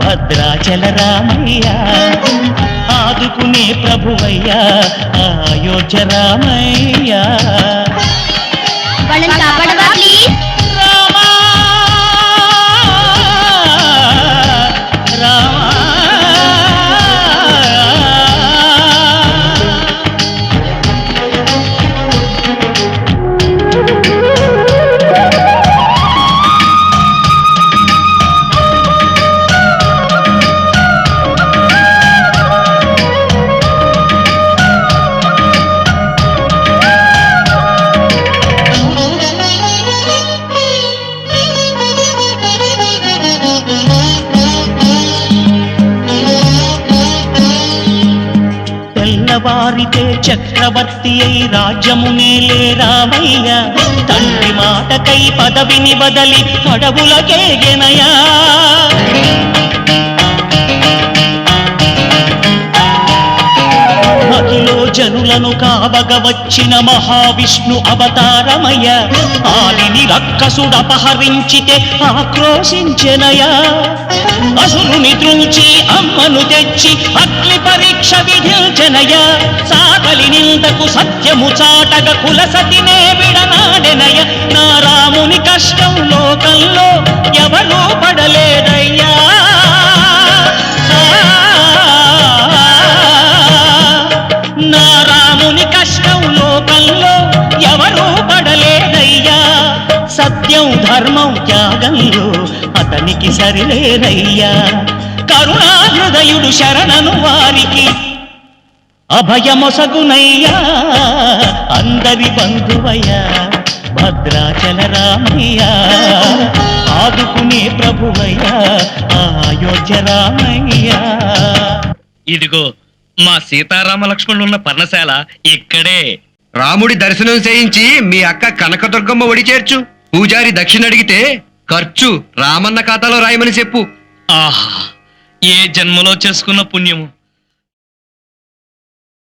భద్రాచల రామయ్యా ఆదుకునే ప్రభువయ్యా అయోధ్య రామయ్యా. తెల్లవారితే చక్రవర్తి అయి రాజ్యమునే నేలే రామయ్య. తండ్రి మాటకై పదవిని బదలి అడవులకేగెనయా మహిలో జనులను కావగ వచ్చిన మహావిష్ణు అవతారమయ ఆలిని రక్కసుడపహరించితే ఆక్రోశించెనయా అసురుని త్రుంచి అమ్మను తెచ్చి అగ్ని పరీక్ష విధించనయ సాగలి నిందకు సత్యము చాటగ కుల సతినే విడనాడెనయ. నా రాముని కష్టం లోకంలో ఎవరూ పడలేదయ్యా. నా రాముని కష్టం లోకంలో ఎవరూ పడలేదయ్యా. సత్యం ధర్మం త్యాగంలో అతనికి సరిలేరయ్యా కరుణా హృదయుడు శరణను వారికి అభయమొసగునయ్యా అందరి బంధువయ్యా భద్రాచల రామయ్య ఆదుకునే ప్రభువయ్యా అయోధ్య రామయ్య. ఇదిగో మా సీతారామ లక్ష్మణులు ఉన్న పర్ణశాల ఇక్కడే. రాముడి దర్శనం చేయించి మీ అక్క కనకదుర్గమ్మ ఒడి చేర్చు. పూజారి దక్షిణ అడిగితే ఖర్చు రామన్న ఖాతాలో రాయమని చెప్పు. ఆహా ఏ జన్మలో చేసుకున్న పుణ్యము?